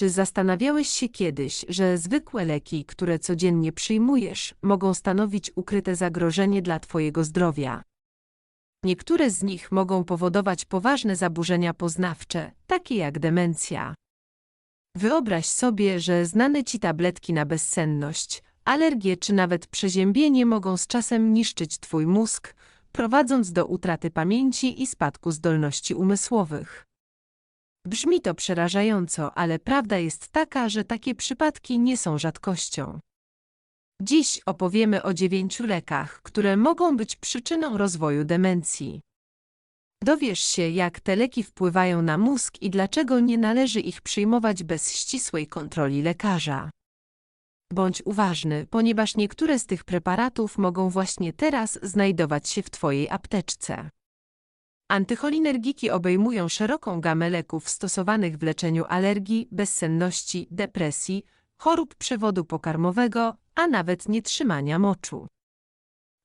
Czy zastanawiałeś się kiedyś, że zwykłe leki, które codziennie przyjmujesz, mogą stanowić ukryte zagrożenie dla Twojego zdrowia? Niektóre z nich mogą powodować poważne zaburzenia poznawcze, takie jak demencja. Wyobraź sobie, że znane Ci tabletki na bezsenność, alergie czy nawet przeziębienie mogą z czasem niszczyć Twój mózg, prowadząc do utraty pamięci i spadku zdolności umysłowych. Brzmi to przerażająco, ale prawda jest taka, że takie przypadki nie są rzadkością. Dziś opowiemy o dziewięciu lekach, które mogą być przyczyną rozwoju demencji. Dowiesz się, jak te leki wpływają na mózg i dlaczego nie należy ich przyjmować bez ścisłej kontroli lekarza. Bądź uważny, ponieważ niektóre z tych preparatów mogą właśnie teraz znajdować się w Twojej apteczce. Antycholinergiki obejmują szeroką gamę leków stosowanych w leczeniu alergii, bezsenności, depresji, chorób przewodu pokarmowego, a nawet nietrzymania moczu.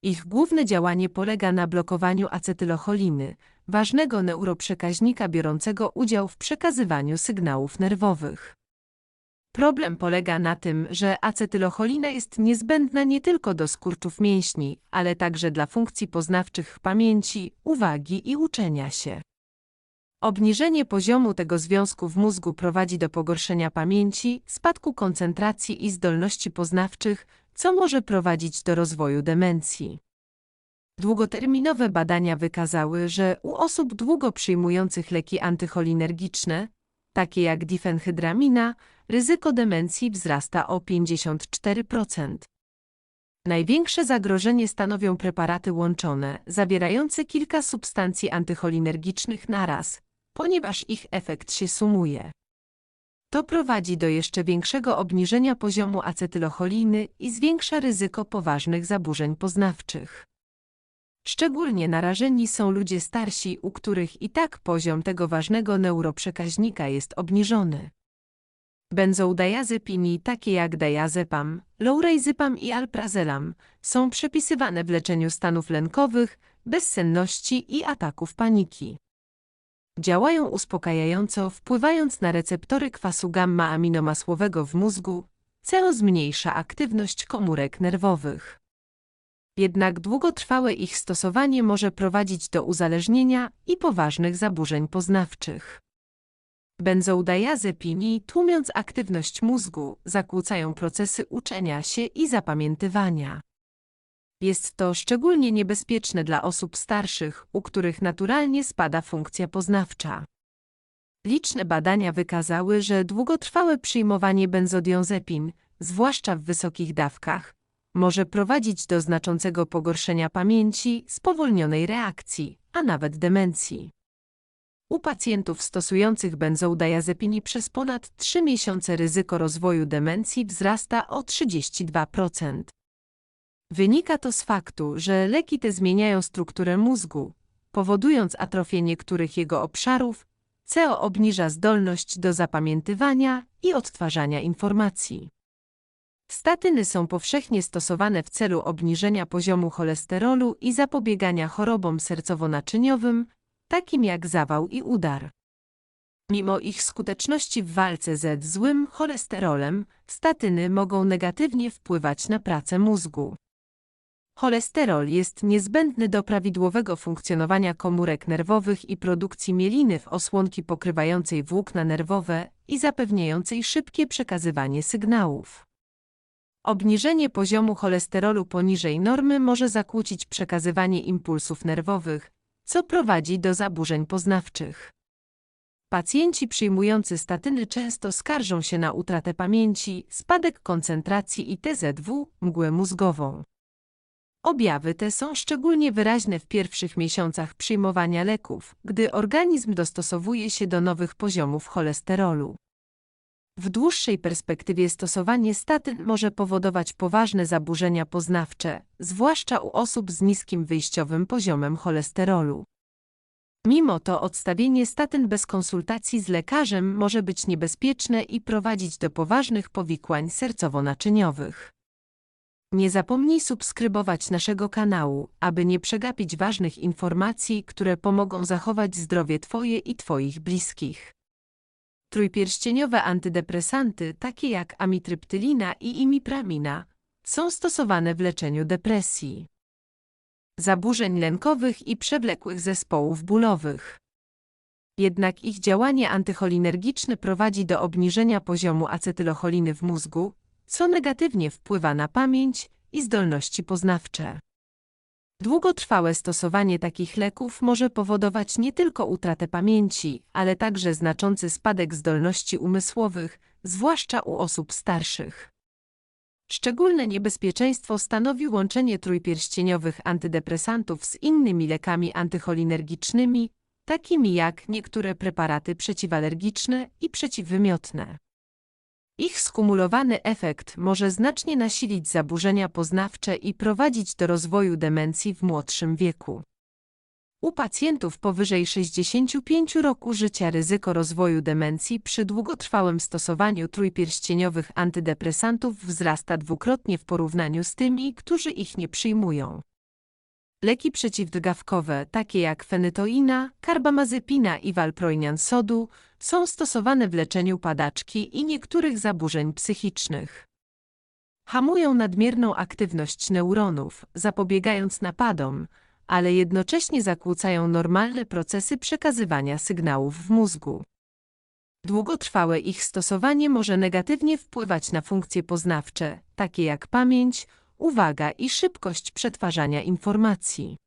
Ich główne działanie polega na blokowaniu acetylocholiny, ważnego neuroprzekaźnika biorącego udział w przekazywaniu sygnałów nerwowych. Problem polega na tym, że acetylocholina jest niezbędna nie tylko do skurczów mięśni, ale także dla funkcji poznawczych pamięci, uwagi i uczenia się. Obniżenie poziomu tego związku w mózgu prowadzi do pogorszenia pamięci, spadku koncentracji i zdolności poznawczych, co może prowadzić do rozwoju demencji. Długoterminowe badania wykazały, że u osób długo przyjmujących leki antycholinergiczne, takie jak difenhydramina, ryzyko demencji wzrasta o 54%. Największe zagrożenie stanowią preparaty łączone, zawierające kilka substancji antycholinergicznych naraz, ponieważ ich efekt się sumuje. To prowadzi do jeszcze większego obniżenia poziomu acetylocholiny i zwiększa ryzyko poważnych zaburzeń poznawczych. Szczególnie narażeni są ludzie starsi, u których i tak poziom tego ważnego neuroprzekaźnika jest obniżony. Benzodiazepiny takie jak diazepam, lorazepam i alprazolam są przepisywane w leczeniu stanów lękowych, bezsenności i ataków paniki. Działają uspokajająco, wpływając na receptory kwasu gamma-aminomasłowego w mózgu, co zmniejsza aktywność komórek nerwowych. Jednak długotrwałe ich stosowanie może prowadzić do uzależnienia i poważnych zaburzeń poznawczych. Benzodiazepiny, tłumiąc aktywność mózgu, zakłócają procesy uczenia się i zapamiętywania. Jest to szczególnie niebezpieczne dla osób starszych, u których naturalnie spada funkcja poznawcza. Liczne badania wykazały, że długotrwałe przyjmowanie benzodiazepin, zwłaszcza w wysokich dawkach, może prowadzić do znaczącego pogorszenia pamięci, spowolnionej reakcji, a nawet demencji. U pacjentów stosujących benzodiazepiny przez ponad 3 miesiące ryzyko rozwoju demencji wzrasta o 32%. Wynika to z faktu, że leki te zmieniają strukturę mózgu, powodując atrofię niektórych jego obszarów, co obniża zdolność do zapamiętywania i odtwarzania informacji. Statyny są powszechnie stosowane w celu obniżenia poziomu cholesterolu i zapobiegania chorobom sercowo-naczyniowym, takim jak zawał i udar. Mimo ich skuteczności w walce z złym cholesterolem, statyny mogą negatywnie wpływać na pracę mózgu. Cholesterol jest niezbędny do prawidłowego funkcjonowania komórek nerwowych i produkcji mieliny w osłonki pokrywającej włókna nerwowe i zapewniającej szybkie przekazywanie sygnałów. Obniżenie poziomu cholesterolu poniżej normy może zakłócić przekazywanie impulsów nerwowych, co prowadzi do zaburzeń poznawczych. Pacjenci przyjmujący statyny często skarżą się na utratę pamięci, spadek koncentracji i TZW, mgłę mózgową. Objawy te są szczególnie wyraźne w pierwszych miesiącach przyjmowania leków, gdy organizm dostosowuje się do nowych poziomów cholesterolu. W dłuższej perspektywie stosowanie statyn może powodować poważne zaburzenia poznawcze, zwłaszcza u osób z niskim wyjściowym poziomem cholesterolu. Mimo to odstawienie statyn bez konsultacji z lekarzem może być niebezpieczne i prowadzić do poważnych powikłań sercowo-naczyniowych. Nie zapomnij subskrybować naszego kanału, aby nie przegapić ważnych informacji, które pomogą zachować zdrowie Twoje i Twoich bliskich. Trójpierścieniowe antydepresanty, takie jak amitryptylina i imipramina, są stosowane w leczeniu depresji, zaburzeń lękowych i przewlekłych zespołów bólowych. Jednak ich działanie antycholinergiczne prowadzi do obniżenia poziomu acetylocholiny w mózgu, co negatywnie wpływa na pamięć i zdolności poznawcze. Długotrwałe stosowanie takich leków może powodować nie tylko utratę pamięci, ale także znaczący spadek zdolności umysłowych, zwłaszcza u osób starszych. Szczególne niebezpieczeństwo stanowi łączenie trójpierścieniowych antydepresantów z innymi lekami antycholinergicznymi, takimi jak niektóre preparaty przeciwalergiczne i przeciwwymiotne. Ich skumulowany efekt może znacznie nasilić zaburzenia poznawcze i prowadzić do rozwoju demencji w młodszym wieku. U pacjentów powyżej 65 roku życia ryzyko rozwoju demencji przy długotrwałym stosowaniu trójpierścieniowych antydepresantów wzrasta dwukrotnie w porównaniu z tymi, którzy ich nie przyjmują. Leki przeciwdrgawkowe, takie jak fenytoina, karbamazepina i walproinian sodu, są stosowane w leczeniu padaczki i niektórych zaburzeń psychicznych. Hamują nadmierną aktywność neuronów, zapobiegając napadom, ale jednocześnie zakłócają normalne procesy przekazywania sygnałów w mózgu. Długotrwałe ich stosowanie może negatywnie wpływać na funkcje poznawcze, takie jak pamięć, uwaga i szybkość przetwarzania informacji.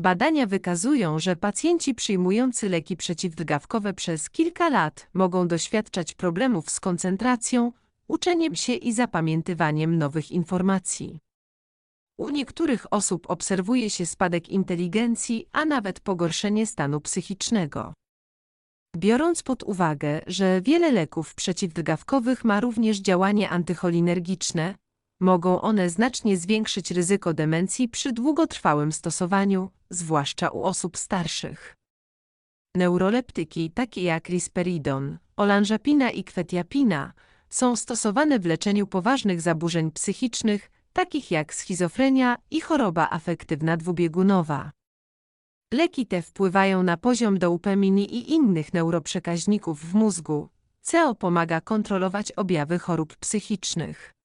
Badania wykazują, że pacjenci przyjmujący leki przeciwdrgawkowe przez kilka lat mogą doświadczać problemów z koncentracją, uczeniem się i zapamiętywaniem nowych informacji. U niektórych osób obserwuje się spadek inteligencji, a nawet pogorszenie stanu psychicznego. Biorąc pod uwagę, że wiele leków przeciwdrgawkowych ma również działanie antycholinergiczne, mogą one znacznie zwiększyć ryzyko demencji przy długotrwałym stosowaniu, zwłaszcza u osób starszych. Neuroleptyki takie jak risperidon, olanżapina i kwetiapina są stosowane w leczeniu poważnych zaburzeń psychicznych, takich jak schizofrenia i choroba afektywna dwubiegunowa. Leki te wpływają na poziom doupaminy i innych neuroprzekaźników w mózgu, co pomaga kontrolować objawy chorób psychicznych.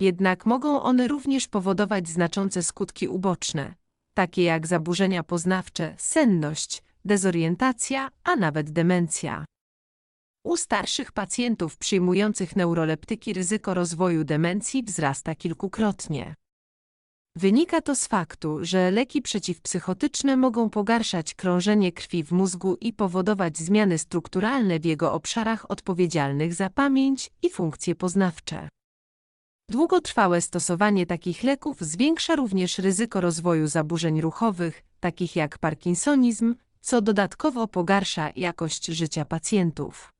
Jednak mogą one również powodować znaczące skutki uboczne, takie jak zaburzenia poznawcze, senność, dezorientacja, a nawet demencja. U starszych pacjentów przyjmujących neuroleptyki ryzyko rozwoju demencji wzrasta kilkukrotnie. Wynika to z faktu, że leki przeciwpsychotyczne mogą pogarszać krążenie krwi w mózgu i powodować zmiany strukturalne w jego obszarach odpowiedzialnych za pamięć i funkcje poznawcze. Długotrwałe stosowanie takich leków zwiększa również ryzyko rozwoju zaburzeń ruchowych, takich jak parkinsonizm, co dodatkowo pogarsza jakość życia pacjentów.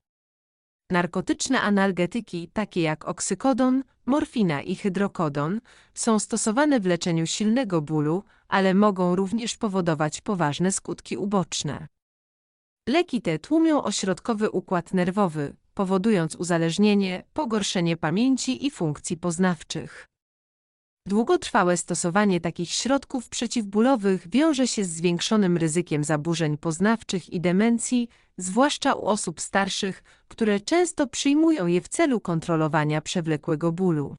Narkotyczne analgetyki, takie jak oksykodon, morfina i hydrokodon, są stosowane w leczeniu silnego bólu, ale mogą również powodować poważne skutki uboczne. Leki te tłumią ośrodkowy układ nerwowy, powodując uzależnienie, pogorszenie pamięci i funkcji poznawczych. Długotrwałe stosowanie takich środków przeciwbólowych wiąże się z zwiększonym ryzykiem zaburzeń poznawczych i demencji, zwłaszcza u osób starszych, które często przyjmują je w celu kontrolowania przewlekłego bólu.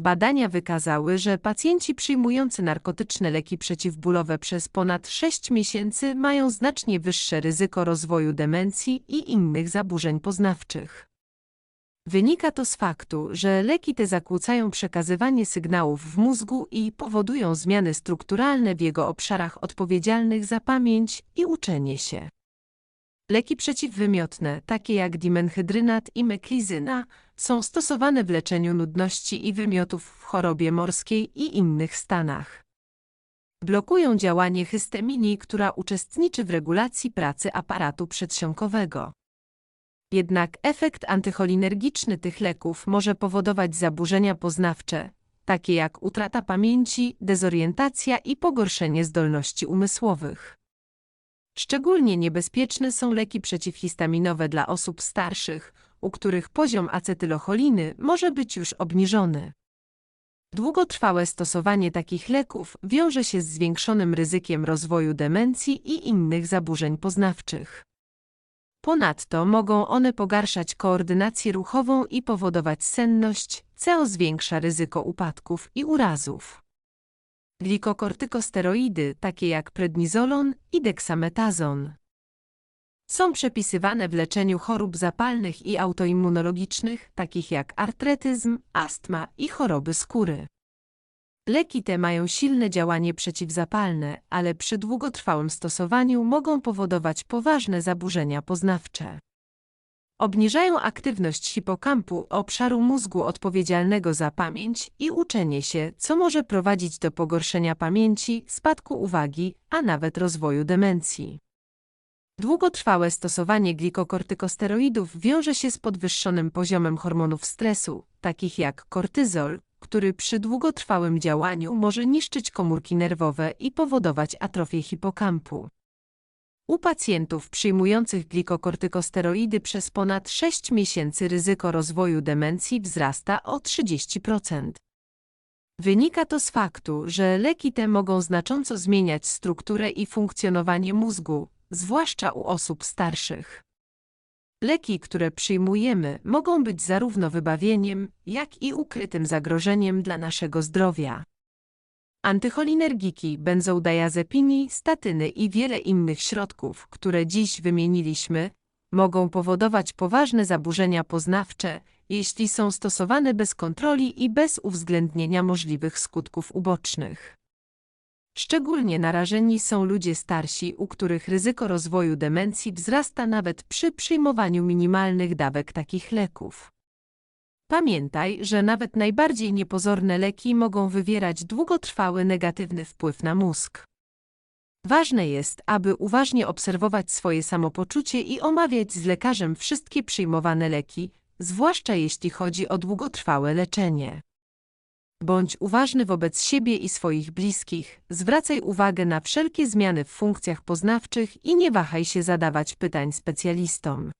Badania wykazały, że pacjenci przyjmujący narkotyczne leki przeciwbólowe przez ponad 6 miesięcy mają znacznie wyższe ryzyko rozwoju demencji i innych zaburzeń poznawczych. Wynika to z faktu, że leki te zakłócają przekazywanie sygnałów w mózgu i powodują zmiany strukturalne w jego obszarach odpowiedzialnych za pamięć i uczenie się. Leki przeciwwymiotne, takie jak dimenhydrynat i meklizyna, są stosowane w leczeniu nudności i wymiotów w chorobie morskiej i innych stanach. Blokują działanie hysteminii, która uczestniczy w regulacji pracy aparatu przedsionkowego. Jednak efekt antycholinergiczny tych leków może powodować zaburzenia poznawcze, takie jak utrata pamięci, dezorientacja i pogorszenie zdolności umysłowych. Szczególnie niebezpieczne są leki przeciwhistaminowe dla osób starszych, u których poziom acetylocholiny może być już obniżony. Długotrwałe stosowanie takich leków wiąże się z zwiększonym ryzykiem rozwoju demencji i innych zaburzeń poznawczych. Ponadto mogą one pogarszać koordynację ruchową i powodować senność, co zwiększa ryzyko upadków i urazów. Glikokortykosteroidy, takie jak prednizolon i deksametazon, są przepisywane w leczeniu chorób zapalnych i autoimmunologicznych, takich jak artretyzm, astma i choroby skóry. Leki te mają silne działanie przeciwzapalne, ale przy długotrwałym stosowaniu mogą powodować poważne zaburzenia poznawcze. Obniżają aktywność hipokampu, obszaru mózgu odpowiedzialnego za pamięć i uczenie się, co może prowadzić do pogorszenia pamięci, spadku uwagi, a nawet rozwoju demencji. Długotrwałe stosowanie glikokortykosteroidów wiąże się z podwyższonym poziomem hormonów stresu, takich jak kortyzol, który przy długotrwałym działaniu może niszczyć komórki nerwowe i powodować atrofię hipokampu. U pacjentów przyjmujących glikokortykosteroidy przez ponad 6 miesięcy ryzyko rozwoju demencji wzrasta o 30%. Wynika to z faktu, że leki te mogą znacząco zmieniać strukturę i funkcjonowanie mózgu, zwłaszcza u osób starszych. Leki, które przyjmujemy, mogą być zarówno wybawieniem, jak i ukrytym zagrożeniem dla naszego zdrowia. Antycholinergiki, benzodiazepiny, statyny i wiele innych środków, które dziś wymieniliśmy, mogą powodować poważne zaburzenia poznawcze, jeśli są stosowane bez kontroli i bez uwzględnienia możliwych skutków ubocznych. Szczególnie narażeni są ludzie starsi, u których ryzyko rozwoju demencji wzrasta nawet przy przyjmowaniu minimalnych dawek takich leków. Pamiętaj, że nawet najbardziej niepozorne leki mogą wywierać długotrwały negatywny wpływ na mózg. Ważne jest, aby uważnie obserwować swoje samopoczucie i omawiać z lekarzem wszystkie przyjmowane leki, zwłaszcza jeśli chodzi o długotrwałe leczenie. Bądź uważny wobec siebie i swoich bliskich, zwracaj uwagę na wszelkie zmiany w funkcjach poznawczych i nie wahaj się zadawać pytań specjalistom.